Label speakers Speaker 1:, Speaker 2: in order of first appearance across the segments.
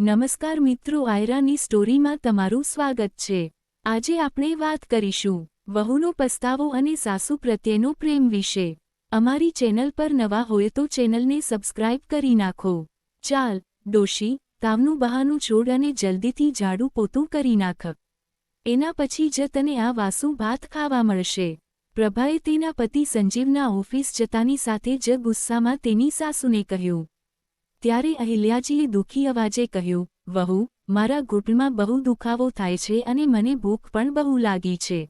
Speaker 1: નમસ્કાર મિત્રો, આયરાની સ્ટોરીમાં તમારું સ્વાગત છે. આજે આપણે વાત કરીશું વહુનો પસ્તાવો અને સાસુ પ્રત્યેનો પ્રેમ વિશે. અમારી ચેનલ પર નવા હોય તો ચેનલને સબસ્ક્રાઇબ કરી નાખો. ચાલ, ડોશી, તાવનું બહાનું છોડ અને જલ્દીથી ઝાડુ પોતું કરી નાખ. એના પછી જ તને આ વાસુ ભાત ખાવા મળશે. પ્રભાએ તેના પતિ સંજીવના ઓફિસ જતાની સાથે જ ગુસ્સામાં તેની સાસુને કહ્યું ત્યારે અહિલ્યાજીએ દુઃખી અવાજે કહ્યું, વહુ, મારા ઘૂંટણમાં બહુ દુખાવો થાય છે અને મને ભૂખ પણ બહુ લાગી છે.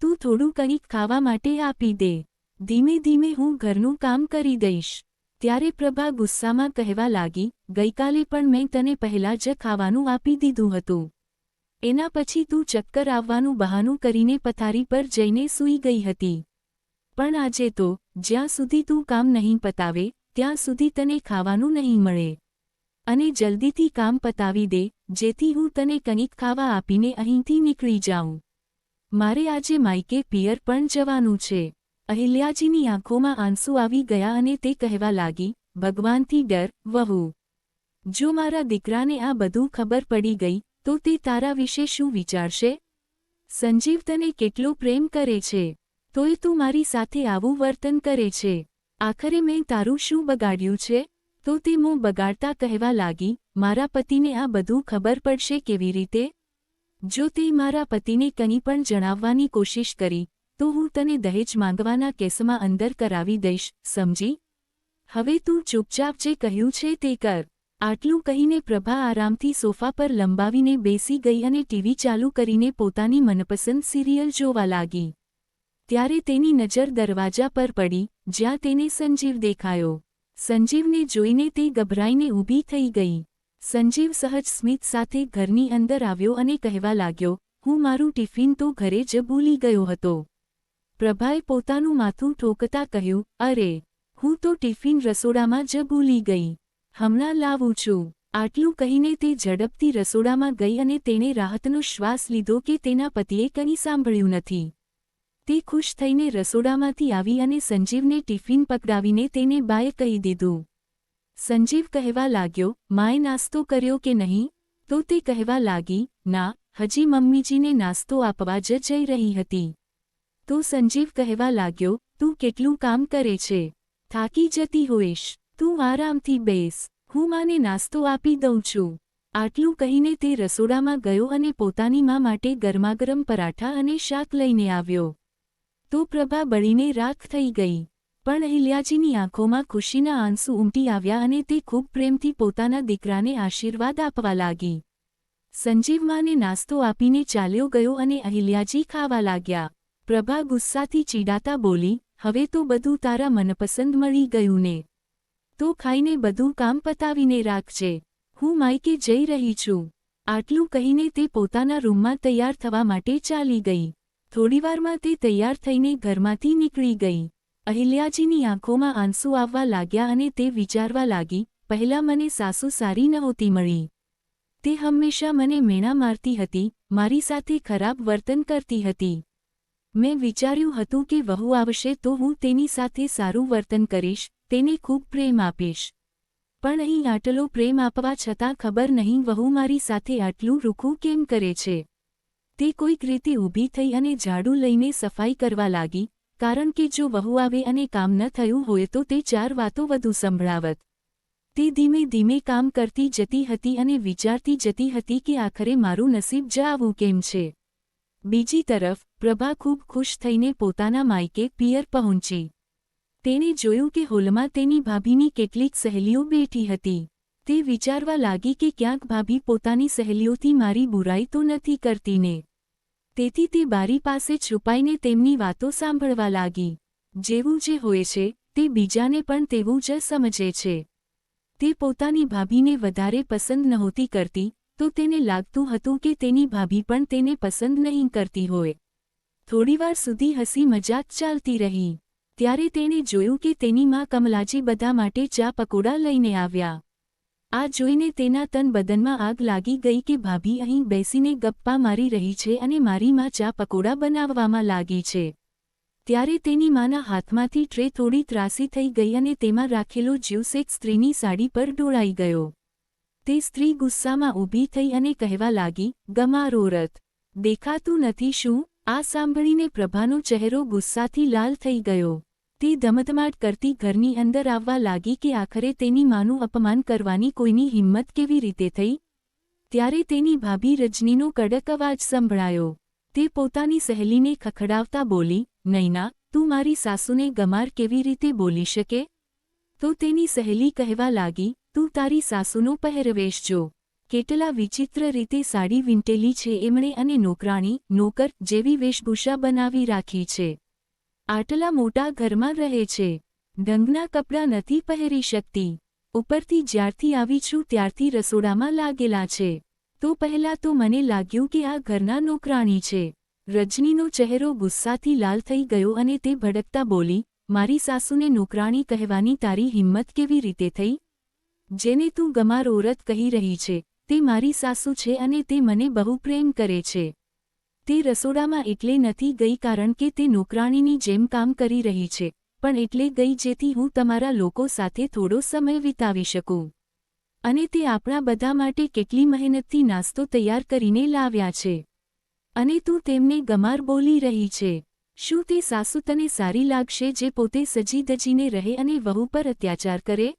Speaker 1: તું થોડું કંઈક ખાવા માટે આપી દે. ધીમે ધીમે હું ઘરનું કામ કરી દઈશ. ત્યારે પ્રભા ગુસ્સામાં કહેવા લાગી, ગઈકાલે પણ મેં તને પહેલા જ ખાવાનું આપી દીધું હતું. એના પછી તું ચક્કર આવવાનું બહાનું કરીને પથારી પર જઈને સૂઈ ગઈ હતી. પણ આજે તો, જ્યાં સુધી તું કામ નહીં પતાવે ત્યાં સુધી તને ખાવાનું નહીં મળે. અને જલ્દીથી કામ પતાવી દે, જેથી હું તને કંઈક ખાવા આપીને અહીંથી નીકળી જાઉં. મારે આજે માયકે પિયર પણ જવાનું છે. અહિલ્યાજીની આંખોમાં આંસુ આવી ગયા અને તે કહેવા લાગી, ભગવાનથી ડર, વહુ. જો મારા દીકરાને આ બધું ખબર પડી ગઈ, તો તે તારા વિશે શું વિચારશે? સંજીવ તને કેટલો પ્રેમ કરે છે. તોય તું મારી સાથે આવું વર્તન કરે છે. આખરે મેં તારું શું બગાડ્યું છે? તો તે મોં બગાડતા કહેવા લાગી, મારા પતિને આ બધું ખબર પડશે કેવી રીતે? જો તે મારા પતિને કંઈ પણ જણાવવાની કોશિશ કરી, તો હું તને દહેજ માંગવાના કેસમાં અંદર કરાવી દઈશ, સમજી? હવે તું ચૂપચાપ જે કહ્યું છે તે કર. આટલું કહીને પ્રભા આરામથી સોફા પર લંબાવીને બેસી ગઈ અને ટીવી ચાલુ કરીને પોતાની મનપસંદ સિરિયલ જોવા લાગી. ત્યારે તેની નજર દરવાજા પર પડી, જ્યાં તેને સંજીવ દેખાયો. સંજીવને જોઈને તે ગભરાઈને ઊભી થઈ ગઈ. સંજીવ સહજ સ્મિત સાથે ઘરની અંદર આવ્યો અને કહેવા લાગ્યો, હું મારું ટિફિન તો ઘરે જ ભૂલી ગયો હતો. પ્રભાએ પોતાનું માથું ઠોકતા કહ્યું, અરે, હું તો ટિફિન રસોડામાં જ ભૂલી ગઈ. હમણાં લાવું છું. આટલું કહીને તે ઝડપથી રસોડામાં ગઈ અને તેણે રાહતનો શ્વાસ લીધો કે તેના પતિએ કંઈ સાંભળ્યું નથી. તે ખુશ થઈને રસોડામાંથી આવી અને સંજીવને ટિફિન પકડાવીને તેને બાએ કહી દીધું. સંજીવ કહેવા લાગ્યો, માએ નાસ્તો કર્યો કે નહીં? તો તે કહેવા લાગી, ના, હજી મમ્મીજીને નાસ્તો આપવા જ જઈ રહી હતી. તો સંજીવ કહેવા લાગ્યો, તું કેટલું કામ કરે છે? થાકી જતી હોઈશ. તું આરામથી બેસ. હું માને નાસ્તો આપી દઉં છું. આટલું કહીને તે રસોડામાં ગયો અને પોતાની મા માટે ગરમાગરમ પરાઠા અને શાક લઈને આવ્યો. તો પ્રભા બળીને રાખ થઈ ગઈ. પણ અહિલ્યાજીની આંખોમાં ખુશીના આંસુ ઉમટી આવ્યા અને તે ખૂબ પ્રેમથી પોતાના દીકરાને આશીર્વાદ આપવા લાગી. સંજીવ માને નાસ્તો આપીને ચાલ્યો ગયો અને અહિલ્યાજી ખાવા લાગ્યા. પ્રભા ગુસ્સાથી ચીડાતા બોલી, હવે તો બધું તારા મનપસંદ મળી ગયું ને. તો ખાઈને બધું કામ પતાવીને રાખજે. હું માયકે જઈ રહી છું. આટલું કહીને તે પોતાના રૂમમાં તૈયાર થવા માટે ચાલી ગઈ. થોડીવારમાં તે તૈયાર થઈને ઘરમાંથી નીકળી ગઈ. અહિલ્યાજીની આંખોમાં આંસુ આવવા લાગ્યા અને તે વિચારવા લાગી, પહેલાં મને સાસુ સારી નહોતી મળી. તે હંમેશા મને મેણા મારતી હતી, મારી સાથે ખરાબ વર્તન કરતી હતી. મેં વિચાર્યું હતું કે વહુ આવશે તો હું તેની સાથે સારું વર્તન કરીશ, તેને ખૂબ પ્રેમ આપીશ. પણ અહીં આટલો પ્રેમ આપવા છતાં ખબર નહીં વહુ મારી સાથે આટલું રૂખું કેમ કરે છે. તે કોઈક રીતે ઊભી થઈ અને ઝાડુ લઈને સફાઈ કરવા લાગી, કારણ કે જો વહુ આવે અને કામ ન થયું હોય તો તે ચાર વાતો વધુ સંભળાવત. તે ધીમે ધીમે કામ કરતી જતી હતી અને વિચારતી જતી હતી કે આખરે મારું નસીબ જ આવું કેમ છે? બીજી તરફ, પ્રભા ખૂબ ખુશ થઈને પોતાના માયકે પિયર પહોંચી. તેણે જોયું કે હોલમાં તેની ભાભીની કેટલીક સહેલીઓ બેઠી હતી. તે વિચારવા લાગી કે ક્યાંક ભાભી પોતાની સહેલીઓથી મારી બુરાઈ તો નથી કરતીને. તેથી તે બારી પાસે છુપાઈને તેમની વાતો સાંભળવા લાગી. જેવું જે હોય છે, તે બીજાને પણ તેવું જ સમજે છે. તે પોતાની ભાભીને વધારે પસંદ નહોતી કરતી, તો તેને લાગતું હતું કે તેની ભાભી પણ તેને પસંદ નહીં કરતી હોય. થોડીવાર સુધી હસી મજાક ચાલતી રહી. ત્યારે તેણે જોયું કે તેની માં કમલાજી બધા માટે ચા પકોડા લઈને આવ્યા. આ જોઈને તેના તન બદનમાં આગ લાગી ગઈ કે ભાભી અહીં બેસીને ગપ્પા મારી રહી છે અને મારી માં ચા પકોડા બનાવવામાં લાગી છે. ત્યારે તેની માના હાથમાંથી ટ્રે થોડી ત્રાસી થઈ ગઈ અને તેમાં રાખેલો જ્યુસ એક સ્ત્રીની સાડી પર ઢોળાઈ ગયો. તે સ્ત્રી ગુસ્સામાં ઊભી થઈ અને કહેવા લાગી, ગમારો રથ. દેખાતું નથી શું? આ સાંભળીને પ્રભાનો ચહેરો ગુસ્સાથી લાલ થઈ ગયો. તે ધમધમાટ કરતી ઘરની અંદર આવવા લાગી કે આખરે તેની માનું અપમાન કરવાની કોઈની હિંમત કેવી રીતે થઈ? ત્યારે તેની ભાભી રજનીનો કડક અવાજ સંભળાયો. તે પોતાની સહેલીને ખખડાવતા બોલી, નૈના, તું મારી સાસુને ગમાર કેવી રીતે બોલી શકે? તો તેની સહેલી કહેવા લાગી, તું તારી સાસુનો પહેરવેશ જો. કેટલા વિચિત્ર રીતે સાડી વીંટેલી છે એમણે અને નોકરાણી, નોકર જેવી વેશભૂષા બનાવી રાખી છે. આટલા મોટા ઘરમાં રહે છે. ઢંગના કપડાં નથી પહેરી શકતી. ઉપરથી જ્યારથી આવી છું ત્યારથી રસોડામાં લાગેલા છે. તો પહેલાં તો મને લાગ્યું કે આ ઘરના નોકરાણી છે. રજનીનો ચહેરો ગુસ્સાથી લાલ થઈ ગયો અને તે ભડકતા બોલી, મારી સાસુને નોકરાણી કહેવાની તારી હિંમત કેવી રીતે થઈ? જેને તું ગમાર ઓરત કહી રહી છે, તે મારી સાસુ છે અને તે મને બહુ પ્રેમ કરે છે. તે રસોડામાં એટલે નથી ગઈ કારણ કે તે નોકરાણીની જેમ કામ કરી રહી છે, પણ એટલે ગઈ જેથી હું તમારા લોકો સાથે થોડો સમય વિતાવી શકું. અને તે આપણા બધા માટે કેટલી મહેનતથી નાસ્તો તૈયાર કરીને લાવ્યા છે. અને તું તેમને ગમાર બોલી રહી છે. શું તે સાસુ તને સારી લાગશે જે પોતે સજી દજીને રહે અને વહુ પર અત્યાચાર કરે?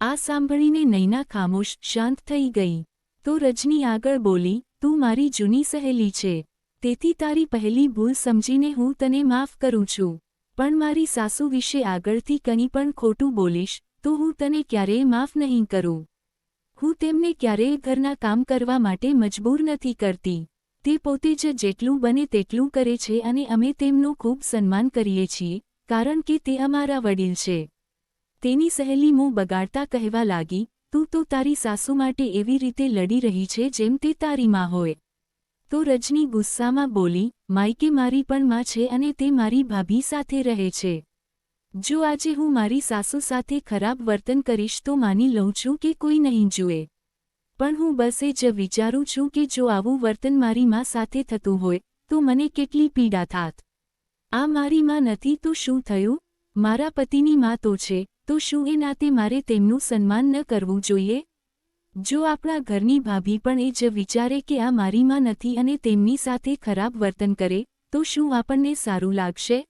Speaker 1: આ સાંભળીને નૈના ખામોશ શાંત થઈ ગઈ. તો રજની આગળ બોલી, તું મારી જૂની સહેલી છે. તેથી તારી પહેલી ભૂલ સમજીને હું તને માફ કરું છું. પણ મારી સાસુ વિશે આગળથી કંઈ પણ ખોટું બોલીશ, તો હું તને ક્યારેય માફ નહીં કરું. હું તેમને ક્યારેય ઘરના કામ કરવા માટે મજબૂર નથી કરતી. તે પોતે જ જેટલું બને તેટલું કરે છે અને અમે તેમનું ખૂબ સન્માન કરીએ છીએ, કારણ કે તે અમારા વડીલ છે. તેની સહેલી મું બગાડતા કહેવા લાગી, તું તો તારી સાસુ માટે એવી રીતે લડી રહી છે જેમ તે તારીમાં હોય. તો રજની ગુસ્સામાં બોલી, માઈકે મારી પણ માં છે અને તે મારી ભાભી સાથે રહે છે. જો આજે હું મારી સાસુ સાથે ખરાબ વર્તન કરીશ તો માની લઉં છું કે કોઈ નહીં જુએ. પણ હું બસ એ જ વિચારું છું કે જો આવું વર્તન મારી માં સાથે થતું હોય, તો મને કેટલી પીડા થાત. આ મારી માં નથી તો શું થયું? મારા પતિની માં તો છે, તો શું એ નાતે મારે તેમનું સન્માન ન કરવું જોઈએ? જો આપણા ઘરની ભાભી પણ એ જ વિચારે કે આ મારીમાં નથી અને તેમની સાથે ખરાબ વર્તન કરે, તો શું આપણને સારું લાગશે?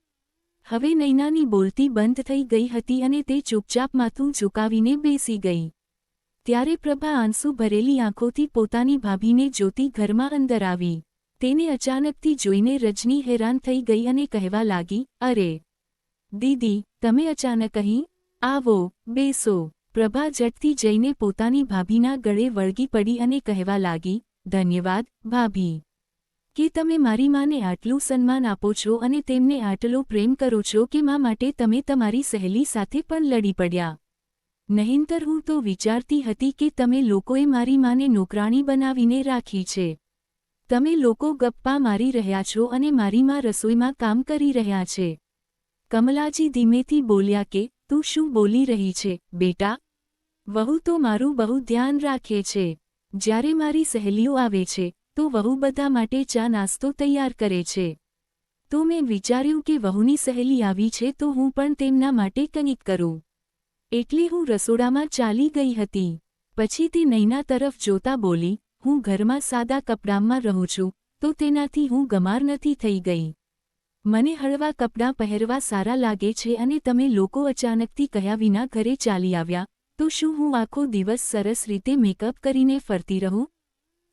Speaker 1: હવે નૈનાની બોલતી બંધ થઈ ગઈ હતી અને તે ચૂપચાપ માથું ઝુકાવીને બેસી ગઈ. ત્યારે પ્રભા આંસુ ભરેલી આંખોથી પોતાની ભાભીને જોતી ઘરમાં અંદર આવી. તેને અચાનકથી જોઈને રજની હેરાન થઈ ગઈ અને કહેવા લાગી, અરે, દીદી, તમે અચાનક અહીં? આવો, બેસો. પ્રભા ઝટથી જઈને પોતાની ભાભીના ગળે વળગી પડી અને કહેવા લાગી, ધન્યવાદ, ભાભી. કે તમે મારી માને આટલું સન્માન આપો છો અને તેમને આટલો પ્રેમ કરો છો કે મા માટે તમે તમારી સહેલી સાથે પણ લડી પડ્યા. નહીંતર હું તો વિચારતી હતી કે તમે લોકોએ મારી માને નોકરાણી બનાવીને રાખી છે. તમે લોકો ગપ્પા મારી રહ્યા છો અને મારી માં રસોઈમાં કામ કરી રહ્યા છે. કમલાજી ધીમેથી બોલ્યા કે, તું શું બોલી રહી છે, બેટા? વહુ તો મારું બહુ ધ્યાન રાખે છે. જ્યારે મારી સહેલીઓ આવે છે, તો વહુ બધા માટે ચા નાસ્તો તૈયાર કરે છે. તો મેં વિચાર્યું કે વહુની સહેલી આવી છે, તો હું પણ તેમના માટે કંઈક કરું. એટલે હું રસોડામાં ચાલી ગઈ હતી. પછી તે નૈના તરફ જોતા બોલી, હું ઘરમાં સાદા કપડાંમાં રહું છું, તો તેનાથી હું ગમાર નથી થઈ ગઈ. મને હળવા કપડાં પહેરવા સારા લાગે છે અને તમે લોકો અચાનકથી કહ્યા વિના ઘરે ચાલી આવ્યા તો શું હું આખો દિવસ સરસ રીતે મેકઅપ કરીને ફરતી રહું?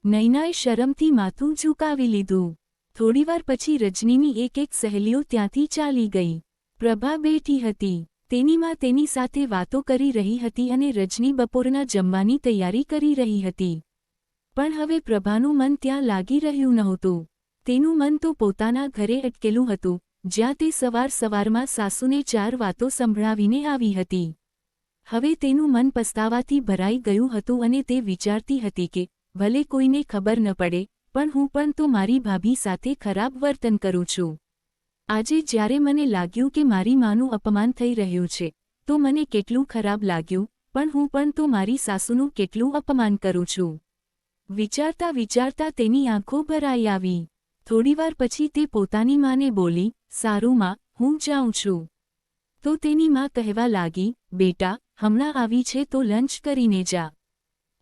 Speaker 1: નૈનાએ શરમથી માથું ઝુકાવી લીધું. થોડીવાર પછી રજનીની એક એક સહેલીઓ ત્યાંથી ચાલી ગઈ. પ્રભા બેઠી હતી. તેની માં તેની સાથે વાતો કરી રહી હતી અને રજની બપોરના જમવાની તૈયારી કરી રહી હતી. પણ હવે પ્રભાનું મન ત્યાં લાગી રહ્યું નહોતું. તેનું મન તો પોતાના ઘરે અટકેલું હતું, જ્યાં તે સવાર સવારમાં સાસુને ચાર વાતો સંભળાવીને આવી હતી. હવે તેનું મન પસ્તાવાથી ભરાઈ ગયું હતું અને તે વિચારતી હતી કે, ભલે કોઈને ખબર ન પડે, પણ હું પણ તો મારી ભાભી સાથે ખરાબ વર્તન કરું છું. આજે જ્યારે મને લાગ્યું કે મારી માનું અપમાન થઈ રહ્યું છે, તો મને કેટલું ખરાબ લાગ્યું, પણ હું પણ તો મારી સાસુનું કેટલું અપમાન કરું છું. વિચારતા વિચારતા તેની આંખો ભરાઈ આવી. થોડીવાર પછી તે પોતાની માને બોલી, સારું માં, હું જાઉં છું. તો તેની માં કહેવા લાગી, બેટા હમણાં આવી છે તો લંચ કરીને જા.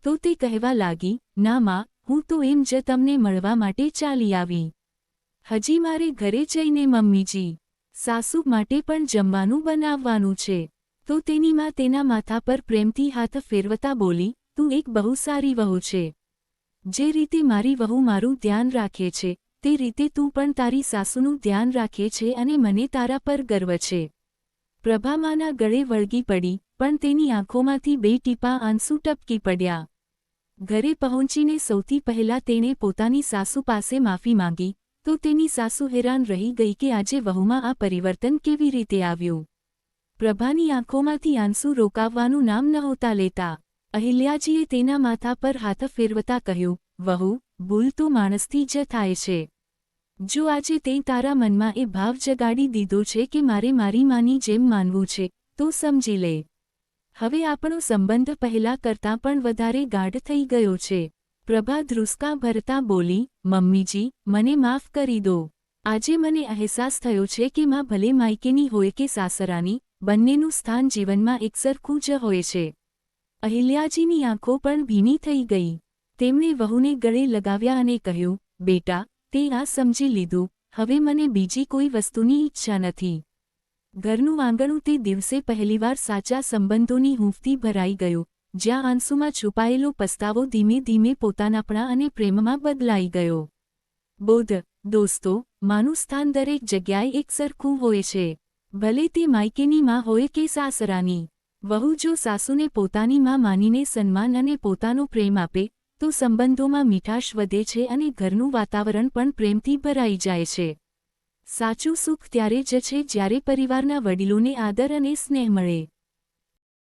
Speaker 1: તો તે કહેવા લાગી, ના માં, હું તો એમ જ તમને મળવા માટે ચાલી આવી. હજી મારે ઘરે જઈને મમ્મીજી, સાસુ માટે પણ જમવાનું બનાવવાનું છે. તો તેની માં તેના માથા પર પ્રેમથી હાથ ફેરવતા બોલી, તું એક બહુ સારી વહુ છે. જે રીતે મારી વહુ મારું ધ્યાન રાખે છે, તે રીતે તું પણ તારી સાસુનું ધ્યાન રાખે છે અને મને તારા પર ગર્વ છે. પ્રભામાના ગળે વળગી પડી પણ તેની આંખોમાંથી બે ટીપા આંસુ ટપકી પડ્યા. ઘરે પહોંચીને સૌથી પહેલા તેણે પોતાની સાસુ પાસે માફી માંગી, તો તેની સાસુ હેરાન રહી ગઈ કે આજે વહુમાં આ પરિવર્તન કેવી રીતે આવ્યું. પ્રભાની આંખોમાંથી આંસુ રોકાવવાનું નામ નહોતા લેતા. અહિલ્યાજીએ તેના માથા પર હાથ ફેરવતા કહ્યું, વહુ, ભૂલ તો માણસથી જ થાય છે. જો આજે તે તારા મનમાં એ ભાવ જગાડી દીધો છે કે મારે મારી માની જેમ માનવું છે, તો સમજી લે. હવે આપણો સંબંધ પહેલા કરતાં પણ વધારે ગાઢ થઈ ગયો છે. પ્રભા ધ્રુસકા ભરતા બોલી, મમ્મીજી, મને માફ કરી દો. આજે મને અહેસાસ થયો છે કે માં ભલે માયકેની હોય કે સાસરાની, બંનેનું સ્થાન જીવનમાં એકસરખું જ હોય છે. અહિલ્યાજીની આંખો પણ ભીની થઈ ગઈ. તેમણે વહુને ગળે લગાવ્યા અને કહ્યું, બેટા, તે આ સમજી લીધું. હવે મને બીજી કોઈ વસ્તુની ઈચ્છા નથી. ઘરનું આંગણું તે દિવસે પહેલીવાર સાચા સંબંધોની હૂંફથી ભરાઈ ગયું, જ્યાં આંસુમાં છુપાયેલો પસ્તાવો ધીમે ધીમે પોતાનાપણા અને પ્રેમમાં બદલાઈ ગયો. બોધ, દોસ્તો, માનું સ્થાન દરેક જગ્યાએ એકસરખું હોય છે. ભલે તે માયકેની માં હોય કે સાસરાની. વહુ જો સાસુને પોતાની માં માનીને સન્માન અને પોતાનો પ્રેમ આપે, તો સંબંધોમાં મીઠાશ વધે છે અને ઘરનું વાતાવરણ પણ પ્રેમથી ભરાઈ જાય છે. સાચું સુખ ત્યારે જ છે જ્યારે પરિવારના વડીલોને આદર અને સ્નેહ મળે.